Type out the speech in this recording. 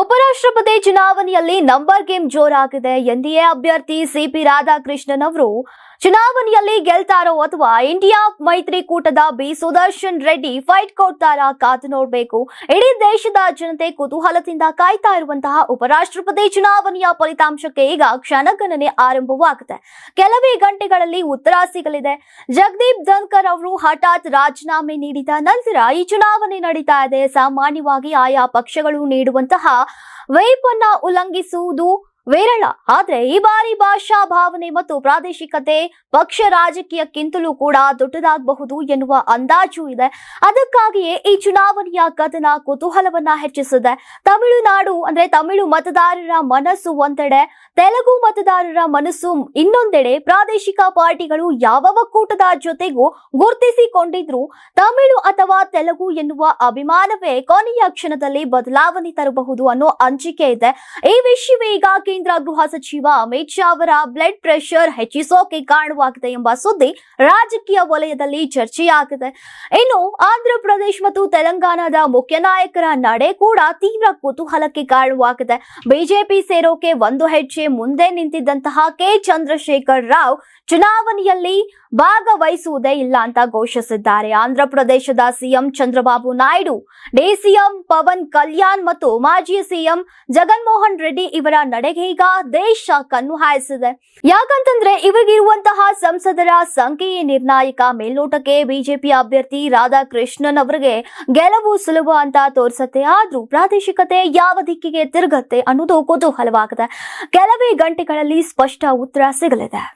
ಉಪರಾಷ್ಟ್ರಪತಿ ಚುನಾವಣೆಯಲ್ಲಿ number game ಜೋರಾಗಿದೆ. ಎನ್ಡಿಎ ಅಭ್ಯರ್ಥಿ ಸಿಪಿ ರಾಧಾಕೃಷ್ಣನ್ ಅವರು ಚುನಾವಣೆಯಲ್ಲಿ ಗೆಲ್ತಾರೋ ಅಥವಾ ಇಂಡಿಯಾ ಮೈತ್ರಿಕೂಟದ ಬಿ ಸುದರ್ಶನ್ ರೆಡ್ಡಿ ಫೈಟ್ ಕೊಡ್ತಾರಾ ಕಾದು ನೋಡಬೇಕು. ಇಡೀ ದೇಶದ ಜನತೆ ಕುತೂಹಲದಿಂದ ಕಾಯ್ತಾ ಇರುವಂತಹ ಉಪರಾಷ್ಟ್ರಪತಿ ಚುನಾವಣೆಯ ಫಲಿತಾಂಶಕ್ಕೆ ಈಗ ಕ್ಷಣಗಣನೆ ಆರಂಭವಾಗುತ್ತೆ. ಕೆಲವೇ ಗಂಟೆಗಳಲ್ಲಿ ಉತ್ತರ ಸಿಗಲಿದೆ. ಜಗದೀಪ್ ಧನ್ಕರ್ ಅವರು ಹಠಾತ್ ರಾಜೀನಾಮೆ ನೀಡಿದ ನಂತರ ಈ ಚುನಾವಣೆ ನಡೀತಾ ಇದೆ. ಸಾಮಾನ್ಯವಾಗಿ ಆಯಾ ಪಕ್ಷಗಳು ನೀಡುವಂತಹ ವೈಪ್ ಅನ್ನ ಉಲ್ಲಂಘಿಸುವುದು ವಿರಳ. ಆದ್ರೆ ಈ ಬಾರಿ ಭಾಷಾ ಭಾವನೆ ಮತ್ತು ಪ್ರಾದೇಶಿಕತೆ ಪಕ್ಷ ರಾಜಕೀಯಕ್ಕಿಂತಲೂ ಕೂಡ ದೊಡ್ಡದಾಗಬಹುದು ಎನ್ನುವ ಅಂದಾಜು ಇದೆ. ಅದಕ್ಕಾಗಿಯೇ ಈ ಚುನಾವಣೆಯ ಕದನ ಕುತೂಹಲವನ್ನ ಹೆಚ್ಚಿಸಿದೆ ತಮಿಳುನಾಡು ಅಂದ್ರೆ ತಮಿಳು ಮತದಾರರ ಮನಸ್ಸು ಒಂದೆಡೆ, ತೆಲುಗು ಮತದಾರರ ಮನಸ್ಸು ಇನ್ನೊಂದೆಡೆ ಪ್ರಾದೇಶಿಕ ಪಾರ್ಟಿಗಳು ಯಾವ ಒಕ್ಕೂಟದ ಜೊತೆಗೂ ಗುರುತಿಸಿಕೊಂಡಿದ್ರು. ತಮಿಳು ಅಥವಾ ತೆಲುಗು ಎನ್ನುವ ಅಭಿಮಾನವೇ ಕೊನೆಯ ಕ್ಷಣದಲ್ಲಿ ಬದಲಾವಣೆ ತರಬಹುದು ಅನ್ನೋ ಅಂಜಿಕೆ ಇದೆ. ಈ ವಿಷಯವೇ ಈಗ ಕೇಂದ್ರ ಗೃಹ ಸಚಿವ ಅಮಿತ್ ಶಾ ಅವರ ಬ್ಲಡ್ ಪ್ರೆಷರ್ ಹೆಚ್ಚಿಸೋಕೆ ಕಾರಣವಾಗಿದೆ ಎಂಬ ಸುದ್ದಿ ರಾಜಕೀಯ ವಲಯದಲ್ಲಿ ಚರ್ಚೆಯಾಗಿದೆ. ಇನ್ನು ಆಂಧ್ರ ಪ್ರದೇಶ ಮತ್ತು ತೆಲಂಗಾಣದ ಮುಖ್ಯ ನಾಯಕರ ನಡೆ ಕೂಡ ತೀವ್ರ ಕುತೂಹಲಕ್ಕೆ ಕಾರಣವಾಗಿದೆ. ಬಿಜೆಪಿ ಸೇರೋಕೆ ಒಂದು ಹೆಜ್ಜೆ ಮುಂದೆ ನಿಂತಿದ್ದಂತಹ ಕೆ. ಚಂದ್ರಶೇಖರ್ ರಾವ್ ಚುನಾವಣೆಯಲ್ಲಿ ಭಾಗವಹಿಸುವುದೇ ಇಲ್ಲ ಅಂತ ಘೋಷಿಸಿದ್ದಾರೆ. ಆಂಧ್ರ ಪ್ರದೇಶದ ಸಿಎಂ ಚಂದ್ರಬಾಬು ನಾಯ್ಡು ಡಿಸಿಎಂ ಪವನ್ ಕಲ್ಯಾಣ್ ಮತ್ತು ಮಾಜಿ ಸಿಎಂ ಜಗನ್ಮೋಹನ್ ರೆಡ್ಡಿ ಇವರ ನಡೆಗೆ ಈಗ ದೇಶ ಕಣ್ಣು ಹಾಯಿಸಿದೆ. ಯಾಕಂತಂದ್ರೆ ಇವರಿಗಿರುವಂತಹ ಸಂಸದರ ಸಂಖ್ಯೆಯೇ ನಿರ್ಣಾಯಕ. ಮೇಲ್ನೋಟಕ್ಕೆ ಬಿಜೆಪಿ ಅಭ್ಯರ್ಥಿ ರಾಧಾಕೃಷ್ಣನ್ ಅವರಿಗೆ ಗೆಲುವು ಸುಲಭ ಅಂತ ತೋರಿಸುತ್ತೆ. ಆದ್ರೂ ಪ್ರಾದೇಶಿಕತೆ ಯಾವ ದಿಕ್ಕಿಗೆ ತಿರುಗತ್ತೆ ಅನ್ನೋದು ಕುತೂಹಲವಾಗಿದೆ. ಕೆಲವೇ ಗಂಟೆಗಳಲ್ಲಿ ಸ್ಪಷ್ಟ ಉತ್ತರ ಸಿಗಲಿದೆ.